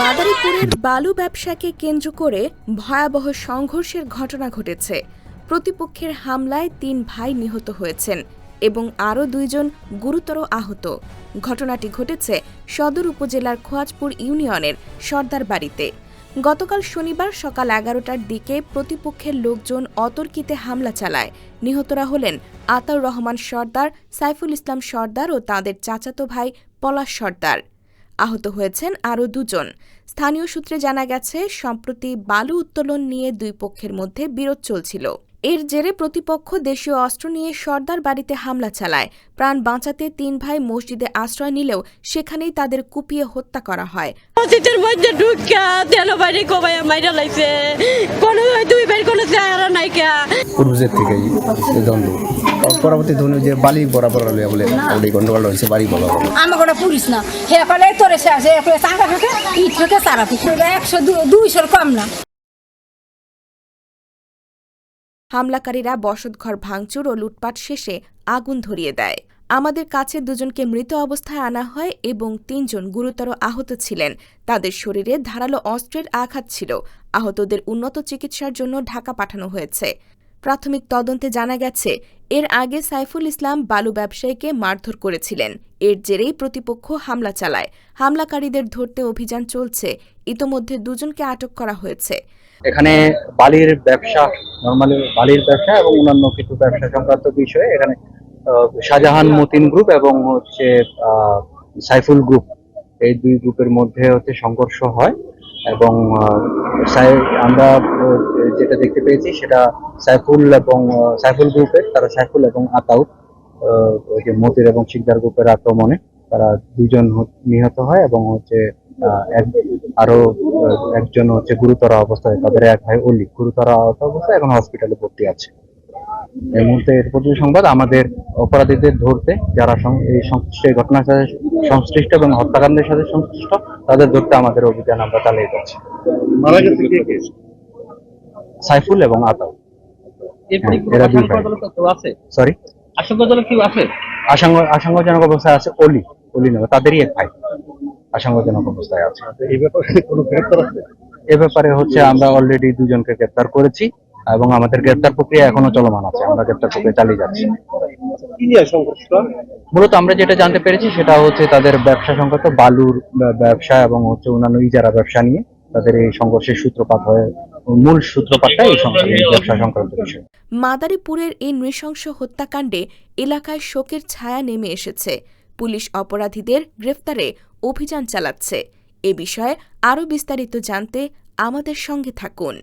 মাদারীপুরের বালু ব্যবসাকে কেন্দ্র করে ভয়াবহ সংঘর্ষের ঘটনা ঘটেছে। প্রতিপক্ষের হামলায় তিন ভাই নিহত হয়েছেন এবং আরও দুইজন গুরুতর আহত। ঘটনাটি ঘটেছে সদর উপজেলার খোয়াজপুর ইউনিয়নের সর্দার বাড়িতে। গতকাল শনিবার সকাল এগারোটার দিকে প্রতিপক্ষের লোকজন অতর্কিতে হামলা চালায়। নিহতরা হলেন আতাউর রহমান সর্দার, সাইফুল ইসলাম সর্দার ও তাঁদের চাচাতো ভাই পলাশ সর্দার। আহত হয়েছেন আরও দুজন। স্থানীয় সূত্রে জানা গেছে, সম্প্রতি বালু উত্তোলন নিয়ে দুই পক্ষের মধ্যে বিরোধ চলছিল। এর জেরে প্রতিপক্ষ দেশীয় অস্ত্র নিয়ে সর্দার বাড়িতে হামলা চালায়। প্রাণ বাঁচাতে তিন ভাই মসজিদে আশ্রয় নিলেও সেখানেই তাদের কুপিয়ে হত্যা করা হয়। মসজিদের মধ্যে ঢুকা তেল বাড়ি কমাইয়া মাইরা লাইছে। কোনো দুই ভাই কোনো চেহারা নাই কে। পূর্বজের থেকেই এই দ্বন্দ্ব। পরবর্তী ধরনের যে বালি বরাবর হলে বলে এই গন্ডগোল হয়েছে বাড়ি বরাবর আমাকে ওটা পুলিশ না। হে কলে তোরে সে আছে চাঙ্গা থেকে ইট থেকে সারা থেকে একশো দুইশোর কম না। হামলাকারীরা বসতঘর ভাঙচুর ও লুটপাট শেষে আগুন ধরিয়ে দেয়। আমাদের কাছে দুজনকে মৃত অবস্থায় আনা হয় এবং তিনজন গুরুতর আহত ছিলেন। তাদের শরীরে ধারালো অস্ত্রের আঘাত ছিল। আহতদের উন্নত চিকিৎসার জন্য ঢাকা পাঠানো হয়েছে। প্রাথমিক তদন্তে জানা গেছে, এর আগে সাইফুল ইসলাম বালু ব্যবসায়ীকে মারধর করেছিলেন। এর জেরেই প্রতিপক্ষ হামলা চালায়। হামলাকারীদের ধরতে অভিযান চলছে। ইতোমধ্যে দুজনকে আটক করা হয়েছে। এখানে বালির ব্যবসা, নর্মালি বালির ব্যবসা এবং অন্যান্য কিছু ব্যবসা সংক্রান্ত বিষয়ে এখানে শাহজাহান মতিন গ্রুপ এবং হচ্ছে সাইফুল গ্রুপ। এই দুই গ্রুপের মধ্যে হচ্ছে সংঘর্ষ হয়। এবং আমরা যেটা দেখতে পেয়েছি সেটা সাইফুল এবং সাইফুল গ্রুপের, তারা সাইফুল এবং আতাউদ যে মতির এবং শিকদার গ্রুপের আক্রমণে তারা দুজন নিহত হয় এবং হচ্ছে আরও একজন হচ্ছে গুরুতর অবস্থায়, তাদের এক ভাই অলি, গুরুতর অবস্থায় এখন হসপিটালে ভর্তি আছে। এই মুহূর্তে এর প্রতি সংবাদ আমাদের অপরাধীদের ধরতে যারা এই সংশ্লিষ্ট এই ঘটনার সাথে সংশ্লিষ্ট এবং হত্যাকাণ্ডের সাথে সংশ্লিষ্ট তাদের ধরতে আমাদের অভিযান আমরা চালিয়ে যাচ্ছি। মারা গেছে কে কে? সাইফুল এবং আতাউ হ্যাঁ, এরা দুই ভাই। সরি আশঙ্কাজনক কি আছে? আশঙ্কাজনক অবস্থায় আছে অলি। অলি নয় তাদেরই এক ভাই। আশঙ্কাজনক অবস্থায় আছে। এই ব্যাপারে কোনো গ্রেপ্তার আছে? এ ব্যাপারে হচ্ছে আমরা অলরেডি দুজনকে গ্রেপ্তার করেছি। এবং আমাদের গ্রেপ্তার প্রক্রিয়া এখনও চলমান আছে আমরা গ্রেপ্তার প্রক্রিয়া চালিয়ে যাচ্ছি। কি নিয়ে সংঘর্ষ মূলত আমরা যেটা জানতে পেরেছি সেটা হচ্ছে তাদের ব্যবসা সংক্রান্ত বালুর ব্যবসা এবং হচ্ছে অন্যান্য ইজারা ব্যবসা নিয়ে তাদের এই সংঘর্ষের সূত্রপাত হয় মূল সূত্রপাতটা এই ব্যবসা সংক্রান্ত বিষয়। মাদারীপুরের এই নৃশংস হত্যাকাণ্ডে এলাকায় শোকের ছায়া নেমে এসেছে। পুলিশ অপরাধীদের গ্রেফতারে অভিযান চালাচ্ছে। এ বিষয়ে আরও বিস্তারিত জানতে আমাদের সঙ্গে থাকুন।